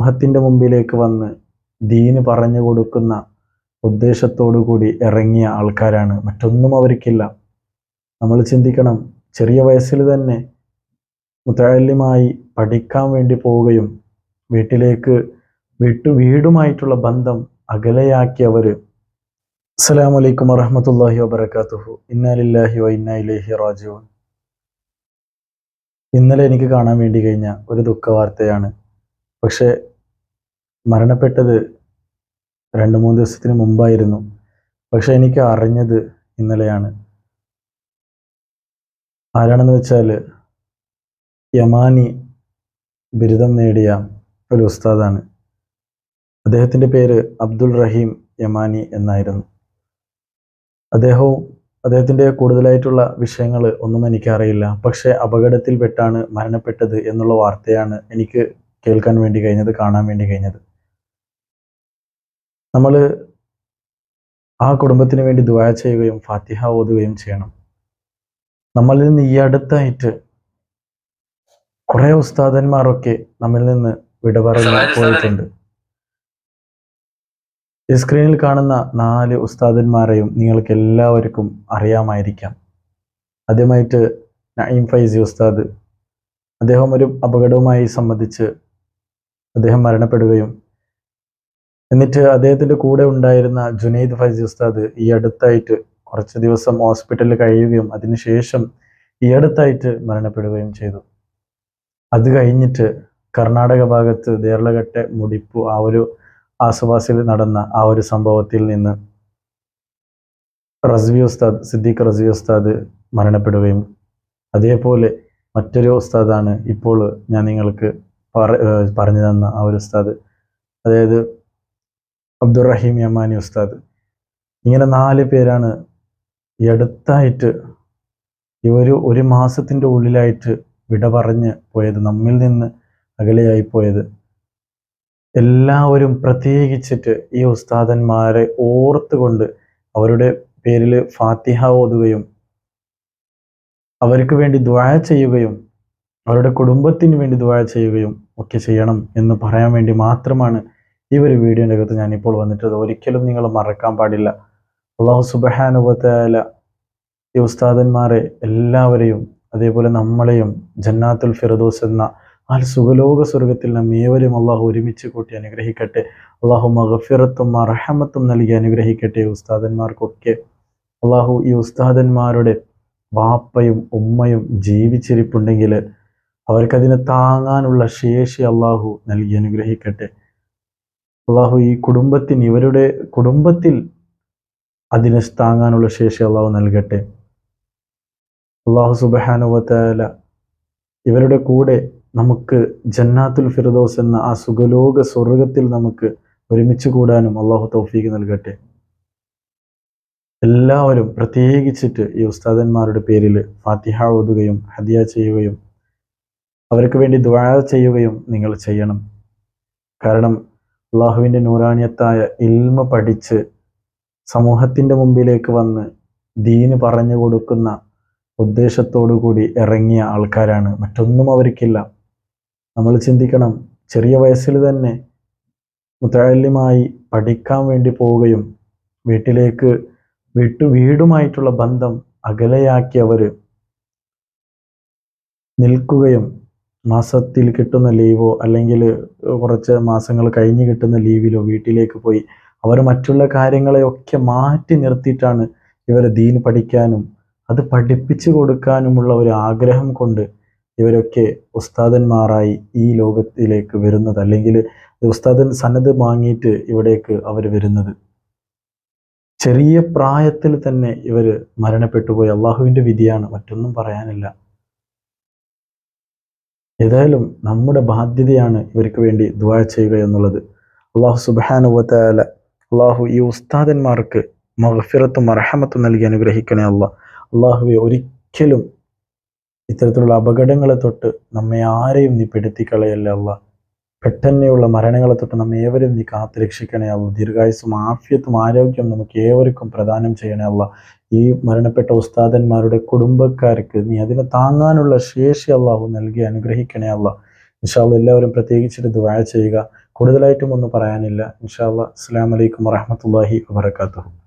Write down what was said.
സമൂഹത്തിന്റെ മുമ്പിലേക്ക് വന്ന് ദീന് പറഞ്ഞു കൊടുക്കുന്ന ഉദ്ദേശത്തോടു കൂടി ഇറങ്ങിയ ആൾക്കാരാണ്. മറ്റൊന്നും അവർക്കില്ല. നമ്മൾ ചിന്തിക്കണം ചെറിയ വയസ്സിൽ തന്നെ മുത്തല്യമായി പഠിക്കാൻ വേണ്ടി പോവുകയും വീട്ടിലേക്ക് വീട്ടു വീടുമായിട്ടുള്ള ബന്ധം അകലെയാക്കിയവർ അസ്സലാമു അലൈക്കും വറഹമത്തല്ലാഹി വബർക്കാത്തുഹു ഇന്നാലില്ലാഹി വ ഇന്നാ ഇലൈഹി ഇന്നലെ എനിക്ക് കാണാൻ വേണ്ടി കഴിഞ്ഞ ഒരു ദുഃഖവാർത്തയാണ്. പക്ഷേ മരണപ്പെട്ടത് രണ്ട് മൂന്ന് ദിവസത്തിന് മുമ്പായിരുന്നു. പക്ഷെ എനിക്ക് അറിഞ്ഞത് ഇന്നലെയാണ്. ആരാണെന്ന് വെച്ചാൽ യമാനി ബിരുദം നേടിയ ഒരു ഉസ്താദാണ്. അദ്ദേഹത്തിന്റെ പേര് അബ്ദുൾ റഹീം യമാനി എന്നായിരുന്നു. അദ്ദേഹവും അദ്ദേഹത്തിന്റെ കൂടുതലായിട്ടുള്ള വിഷയങ്ങൾ ഒന്നും എനിക്കറിയില്ല. പക്ഷേ അപകടത്തിൽപ്പെട്ടാണ് മരണപ്പെട്ടത് എന്നുള്ള വാർത്തയാണ് എനിക്ക് കേൾക്കാൻ വേണ്ടി കഴിഞ്ഞത് കാണാൻ വേണ്ടി കഴിഞ്ഞത്. നമ്മൾ ആ കുടുംബത്തിന് വേണ്ടി ദുആ ചെയ്യുകയും ഫാത്തിഹ ഓതുകയും ചെയ്യണം. നമ്മളിൽ നിന്ന് ഈ അടുത്തായിട്ട് കുറേ ഉസ്താദന്മാരൊക്കെ നമ്മിൽ നിന്ന് വിട പറഞ്ഞു പോയിട്ടുണ്ട്. ഈ സ്ക്രീനിൽ കാണുന്ന നാല് ഉസ്താദന്മാരെയും നിങ്ങൾക്ക് എല്ലാവർക്കും അറിയാമായിരിക്കാം. ആദ്യമായിട്ട് നഈം ഫൈസി ഉസ്താദ്. അദ്ദേഹം ഒരു അപകടവുമായി സംബന്ധിച്ച് അദ്ദേഹം മരണപ്പെടുകയും എന്നിട്ട് അദ്ദേഹത്തിന്റെ കൂടെ ഉണ്ടായിരുന്ന ജുനൈദ് ഫൈസി ഉസ്താദ് ഈ അടുത്തായിട്ട് കുറച്ച് ദിവസം ഹോസ്പിറ്റലിൽ കഴിയുകയും അതിനുശേഷം ഈ അടുത്തായിട്ട് മരണപ്പെടുകയും ചെയ്തു. അത് കഴിഞ്ഞിട്ട് കർണാടക ഭാഗത്ത് ദേർലഘട്ടെ മുടിപ്പു ആ ഒരു ആസുവാസിൽ നടന്ന ആ ഒരു സംഭവത്തിൽ നിന്ന് റസ്വി ഉസ്താദ് സിദ്ദീഖ് റസ്വി ഉസ്താദ് മരണപ്പെടുകയും അതേപോലെ മറ്റൊരു ഉസ്താദാണ് ഇപ്പോൾ ഞാൻ നിങ്ങൾക്ക് പറഞ്ഞു തന്ന ആ ഒരു ഉസ്താദ്. അതായത് അബ്ദുറഹീം യമാനി ഉസ്താദ്. ഇങ്ങനെ നാല് പേരാണ് ഈ അടുത്തായിട്ട് ഈ ഒരു ഒരു മാസത്തിന്റെ ഉള്ളിലായിട്ട് വിട പറഞ്ഞ് പോയത് നമ്മിൽ നിന്ന് അകലെയായി പോയത്. എല്ലാവരും പ്രത്യേകിച്ചിട്ട് ഈ ഉസ്താദന്മാരെ ഓർത്തുകൊണ്ട് അവരുടെ പേരിൽ ഫാത്തിഹ ഓതുകയും അവർക്ക് വേണ്ടി ദ്വാ ചെയ്യുകയും അവരുടെ കുടുംബത്തിന് വേണ്ടി ദ്വാ ചെയ്യുകയും ഒക്കെ ചെയ്യണം എന്ന് പറയാൻ വേണ്ടി മാത്രമാണ് ഈ ഒരു വീഡിയോന്റെ അകത്ത് ഞാനിപ്പോൾ വന്നിട്ടത് ഒരിക്കലും നിങ്ങൾ മറക്കാൻ പാടില്ല. അള്ളാഹു സുബഹാനുബത്തായ ഈ ഉസ്താദന്മാരെ എല്ലാവരെയും അതേപോലെ നമ്മളെയും ജന്നാത്തുൽ ഫിറദോസ് എന്ന ആ സുഖലോക സ്വർഗത്തിൽ നാം ഏവരും അള്ളാഹു ഒരുമിച്ച് കൂട്ടി അനുഗ്രഹിക്കട്ടെ. അള്ളാഹു മഹഫിറത്തും അർഹമത്തും നൽകി അനുഗ്രഹിക്കട്ടെ ഉസ്താദന്മാർക്കൊക്കെ. അള്ളാഹു ഈ ഉസ്താദന്മാരുടെ വാപ്പയും ഉമ്മയും ജീവിച്ചിരിപ്പുണ്ടെങ്കിൽ അവർക്കതിനെ താങ്ങാനുള്ള ശേഷി അള്ളാഹു നൽകി അനുഗ്രഹിക്കട്ടെ. അള്ളാഹു ഈ കുടുംബത്തിന് ഇവരുടെ കുടുംബത്തിൽ അതിനെ താങ്ങാനുള്ള ശേഷി അള്ളാഹു നൽകട്ടെ. അള്ളാഹു സുബഹാനുവല ഇവരുടെ കൂടെ നമുക്ക് ജന്നാത്തുൽ ഫിറദോസ് എന്ന ആ സുഖലോക സ്വർഗത്തിൽ നമുക്ക് ഒരുമിച്ച് കൂടാനും അള്ളാഹു തൗഫീഖ് നൽകട്ടെ. എല്ലാവരും പ്രത്യേകിച്ചിട്ട് ഈ ഉസ്താദന്മാരുടെ പേരിൽ ഫാത്തിഹ ഓതുകയും ഹദിയ ചെയ്യുകയും അവർക്ക് വേണ്ടി ദ്വാര ചെയ്യുകയും നിങ്ങൾ ചെയ്യണം. കാരണം അള്ളാഹുവിന്റെ നൂറാണിയത്തായ ഇൽമ പഠിച്ച് സമൂഹത്തിന്റെ മുമ്പിലേക്ക് വന്ന് ദീന് പറഞ്ഞു കൊടുക്കുന്ന ഉദ്ദേശത്തോടു കൂടി ഇറങ്ങിയ ആൾക്കാരാണ്. മറ്റൊന്നും അവർക്കില്ല. നമ്മൾ ചിന്തിക്കണം ചെറിയ വയസ്സിൽ തന്നെ മുത്തഴല്യമായി പഠിക്കാൻ വേണ്ടി പോവുകയും വീട്ടിലേക്ക് വിട്ടു വീടുമായിട്ടുള്ള ബന്ധം അകലെയാക്കിയവർ നിൽക്കുകയും മാസത്തിൽ കിട്ടുന്ന ലീവോ അല്ലെങ്കിൽ കുറച്ച് മാസങ്ങൾ കഴിഞ്ഞ് കിട്ടുന്ന ലീവിലോ വീട്ടിലേക്ക് പോയി അവർ മറ്റുള്ള കാര്യങ്ങളെയൊക്കെ മാറ്റി നിർത്തിയിട്ടാണ് ഇവർ ദീൻ പഠിക്കാനും അത് പഠിപ്പിച്ചു കൊടുക്കാനുമുള്ള ഒരു ആഗ്രഹം കൊണ്ട് ഇവരൊക്കെ ഉസ്താദന്മാരായി ഈ ലോകത്തിലേക്ക് വരുന്നത് അല്ലെങ്കിൽ ഉസ്താദൻ സന്നദ്ധ വാങ്ങിയിട്ട് ഇവിടേക്ക് അവർ വരുന്നത്. ചെറിയ പ്രായത്തിൽ തന്നെ ഇവർ മരണപ്പെട്ടു പോയി. അള്ളാഹുവിന്റെ വിധിയാണ് മറ്റൊന്നും പറയാനില്ല. ഏതായാലും നമ്മുടെ ബാധ്യതയാണ് ഇവർക്ക് വേണ്ടി ദ്വാ ചെയ്യുക എന്നുള്ളത്. അള്ളാഹു സുബാനുവല അള്ളാഹു ഈ ഉസ്താദന്മാർക്ക് മഹഫിറത്തും അർഹമത്തും നൽകി അനുഗ്രഹിക്കണേ അല്ല അള്ളാഹുവെ ഒരിക്കലും ഇത്തരത്തിലുള്ള അപകടങ്ങളെ തൊട്ട് നമ്മെ ആരെയും നീ പെടുത്തിക്കളയല്ല അല്ല പെട്ടെന്നെയുള്ള മരണങ്ങളെ തൊട്ട് നമ്മെ ഏവരും നീ കാത്തുരക്ഷിക്കണേ അല്ല ദീർഘായുസും ആഫ്യത്തും ആരോഗ്യം നമുക്ക് ഏവർക്കും പ്രദാനം ചെയ്യണേ അല്ല ഈ മരണപ്പെട്ട ഉസ്താദന്മാരുടെ കുടുംബക്കാർക്ക് നീ അതിനെ താങ്ങാനുള്ള ശേഷി അള്ളാഹു നൽകി അനുഗ്രഹിക്കണേ അല്ല ഇൻഷാല്ല എല്ലാവരും പ്രത്യേകിച്ചിട്ട് ദ്വാ ചെയ്യുക. കൂടുതലായിട്ടും ഒന്നും പറയാനില്ല. ഇൻഷാ അസ്സാം അസ്സലാമു അലൈക്കും വറഹ്മത്തുള്ളാഹി വബറകാതുഹു.